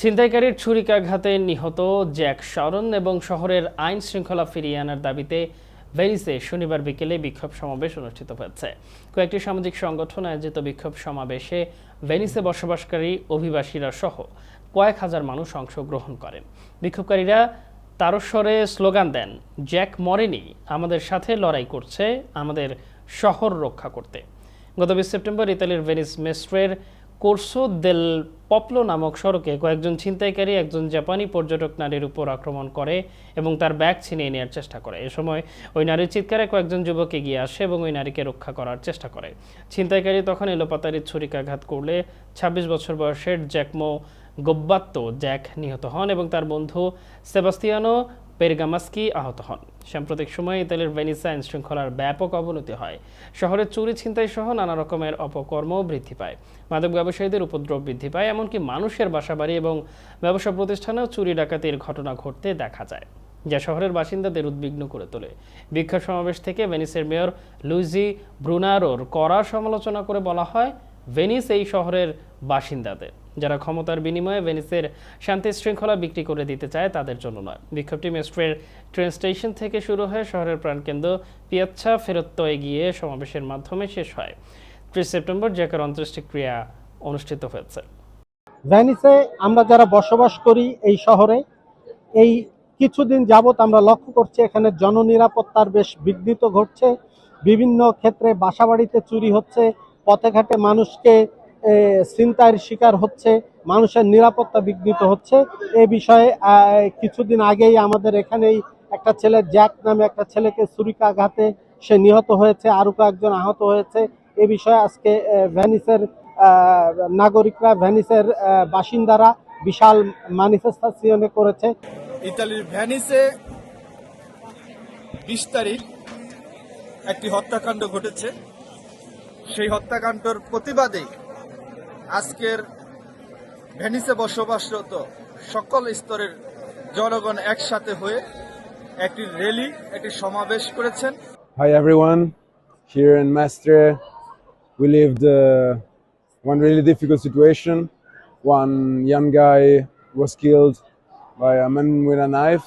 ছিনতাইকারীর ছুরিকাঘাতে নিহত জ্যাক শরন এবং শহরের আইন শৃঙ্খলা ফিরিয়ে আনার দাবিতে ভেনিসে শনিবার বিকেলে বিক্ষোভ সমাবেশ অনুষ্ঠিত হয়েছে। কয়েকটি সামাজিক সংগঠন আয়োজিত বিক্ষোভ সমাবেশে ভেনিসে বসবাসকারী অভিবাসীরা সহ কয়েক হাজার মানুষ অংশগ্রহণ করেন। বিক্ষোভকারীরা তারস্বরে স্লোগান দেন, জ্যাক মরেনি, আমাদের সাথে লড়াই করছে, আমাদের শহর রক্ষা করতে। গত বিশ সেপ্টেম্বর ইতালির ভেনিস মেস্ট্রের কোর্সো দেল পপলো নামক সড়কে কয়েকজন ছিনতাইকারী একজন জাপানি পর্যটক নারীর উপর আক্রমণ করে এবং তার ব্যাগ ছিনিয়ে নেওয়ার চেষ্টা করে। এ সময় ওই নারীর চিৎকারে কয়েকজন যুবক এগিয়ে আসে এবং ওই নারীকে রক্ষা করার চেষ্টা করে। ছিনতাইকারী তখন এলোপাতারির ছুরিকাঘাত করলে ২৬ বছর বয়সের জ্যাকমো গোব্বাত্তো জ্যাক নিহত হন এবং তার বন্ধু সেবাস্তিয়ানো পেরগামাস্কি আহত হন। সাম্প্রতিক সময়ে ইতালির ভেনিসে আইন শৃঙ্খলার ব্যাপক অবনতি হয়। শহরে চুরি ছিনতাই সহ নানা রকমের অপকর্ম বৃদ্ধি পায়। মাদক ব্যবসায়ীদের উপদ্রব বৃদ্ধি পায়, এমনকি মানুষের বাসাবাড়ি এবং ব্যবসা প্রতিষ্ঠানেও চুরি ডাকাতির ঘটনা ঘটতে দেখা যায়, যা শহরের বাসিন্দাদের উদ্বিগ্ন করে তোলে। বিক্ষোভ সমাবেশ থেকে ভেনিসের মেয়র লুইজি ব্রুনারোর কড়া সমালোচনা করে বলা হয় ভেনিস এই শহরের বাসিন্দাদের। যারা ক্ষমতার বিনিময়ে ভেনিসের শান্তি শৃঙ্খলা বিক্রি করে দিতে চায়, তাদের জন্য নয়। বিক্ষোভটি মেস্ট্রের ট্রেন স্টেশন থেকে শুরু হয়ে শহরের প্রাণকেন্দ্র পিয়াচ্ছা ফেরত্তয়ে গিয়ে সমাবেশের মাধ্যমে শেষ হয়। ত্রিশ সেপ্টেম্বর জ্যাকের অন্ত্যেষ্টিক্রিয়া অনুষ্ঠিত হয়েছে। ভ্যানিসে আমরা যারা বসবাস করি এই শহরে, এই কিছুদিন যাবত আমরা লক্ষ্য করছি এখানে জননিরাপত্তার বেশ বিঘ্নিত ঘটছে। বিভিন্ন ক্ষেত্রে বাসাবাড়িতে চুরি হচ্ছে পথে ঘাটে মানুষকে ছিনতাইয়ের শিকার হচ্ছে, মানুষের নিরাপত্তা বিঘ্নিত হচ্ছে। এ বিষয়ে কিছুদিন আগেই আমাদের এখানেই একটা ছেলে, জ্যাক নামে একটা ছেলেকে ছুরিকাঘাতে সে নিহত হয়েছে, আরও কয়েকজন আহত হয়েছে। এ বিষয়ে আজকে ভ্যানিসের নাগরিকরা, ভ্যানিসের বাসিন্দারা বিশাল ম্যানিফেস্টেশনে করেছে। ইতালির ভ্যানিসে বিশ তারিখ একটি হত্যাকাণ্ড ঘটেছে। সেই হত্যাকাণ্ডের প্রতিবাদে আজকের ভেনিসে বসবাসরত সকল স্তরের জনগণ একসাথে হয়ে একটি রেলি একটি সমাবেশ করেছেন। Hi everyone here in মাস্ট্রে we live the one really difficult situation one young guy was killed by a man with a knife